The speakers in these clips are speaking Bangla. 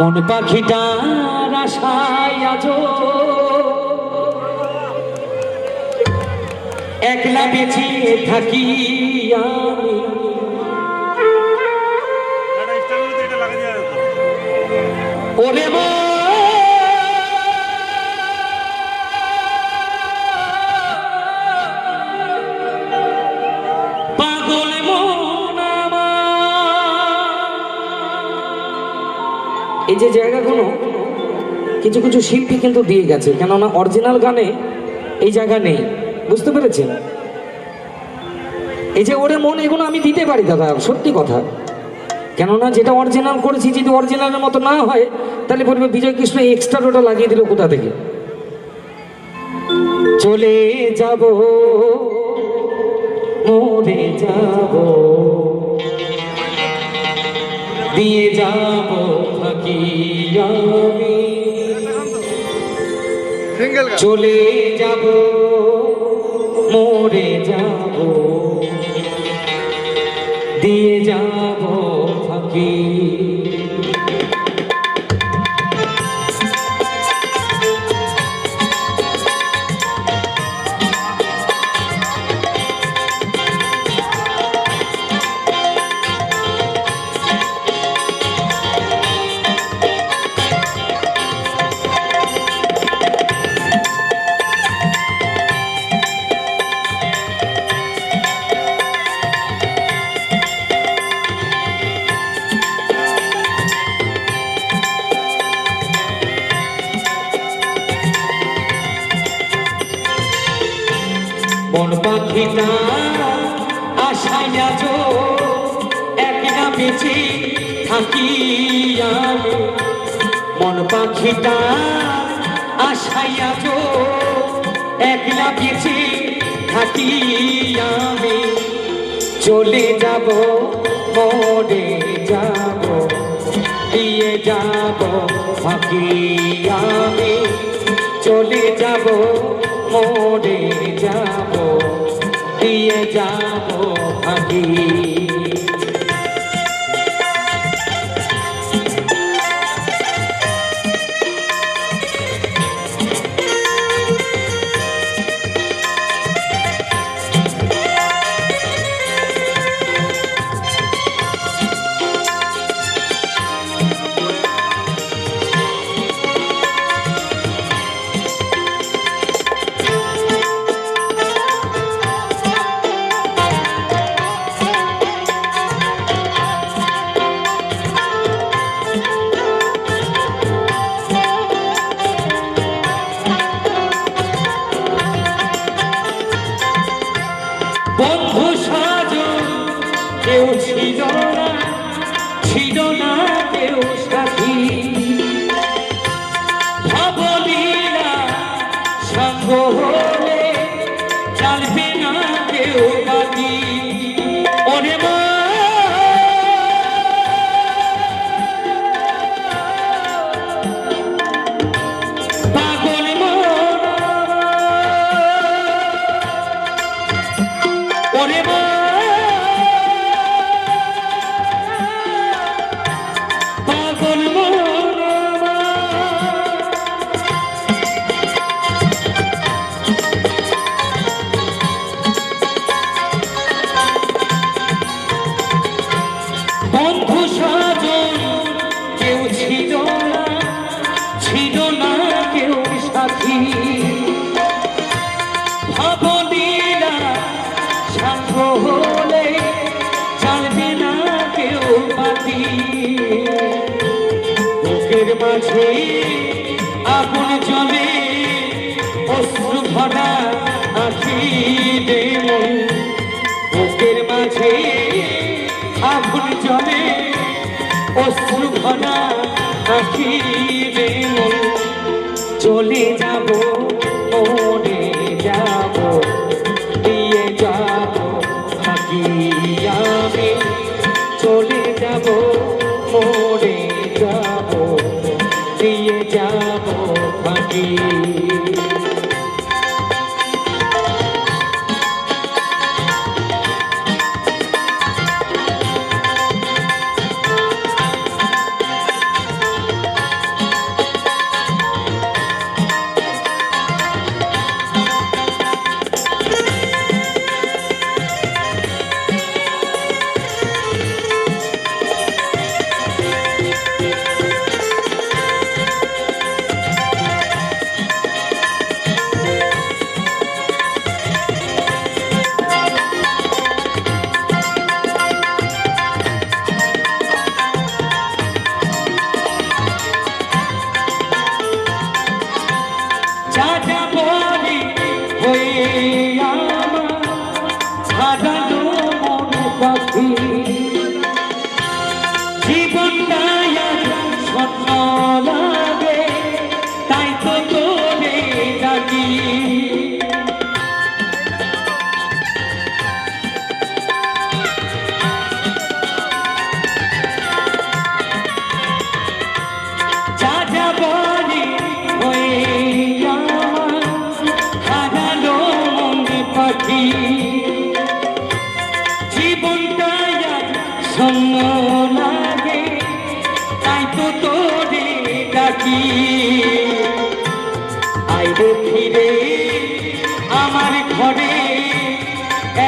মন পাখিটার আশায় আজ একলা বেঁচে থাকি আমি। ওরে মা! এই যে জায়গাগুলো কিছু কিছু শিল্পী কিন্তু দিয়ে গেছে, কেননা অরিজিনাল গানে এই জায়গা নেই। বুঝতে পেরেছেন? এই যে ওরে মন, এগুলো আমি দিতে পারি দাদা, সত্যি কথা। কেননা যেটা অরিজিনাল করেছি, যদি অরিজিনালের মতো না হয়, তাহলে বলবে বিজয় কৃষ্ণ এক্সট্রা ওটা লাগিয়ে দিল কোথা থেকে? চলে যাব, মরে যাব। দিয়ে যাব। চলে যাব মরে যাব। দিয়ে যাব ফাঁকি। পাখিটা মন পাখিটা আশায় একলা বেঁচে থাকি আমি। চলে যাব, মরে যাব, দিয়ে যাব ফাঁকি আমি। চলে যাব, মরে যাব। দিয়ে যাব ফাঁকি ওরে বুকের মাঝে আগুন জলে অশ্রু ভরা আখি দেমন বুকের মাঝে আগুন জলে অশ্রু ভরা আখি দেমন চলে যাব Thank you. বিষণ্ণ লাগে, তাই তো তোরে ডাকি। আইরে ফিরে আমার ঘরে,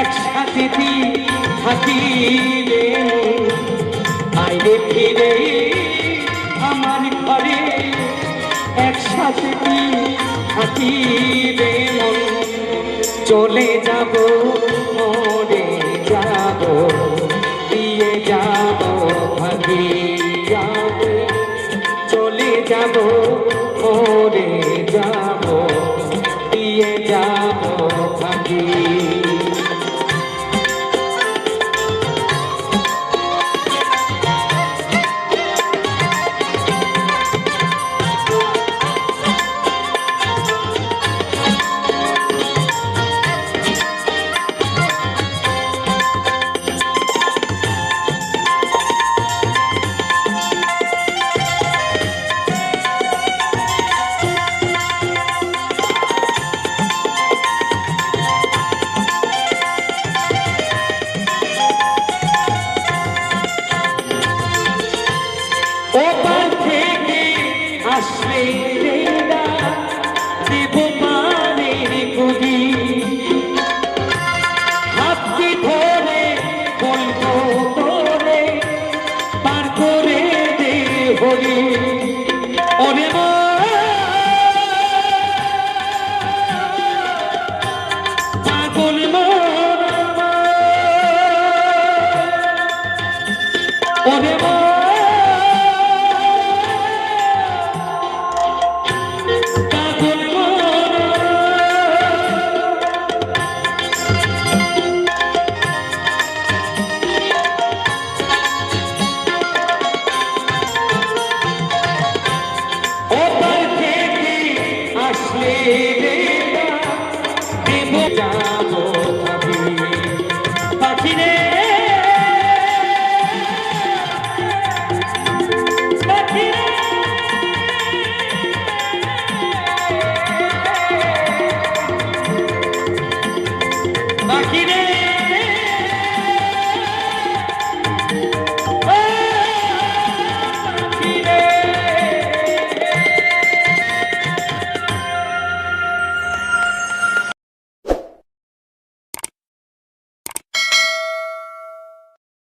একসাথে থাকি রে আইরে ফিরে আমার ঘরে, একসাথে থাকি রে চলে যাব যাব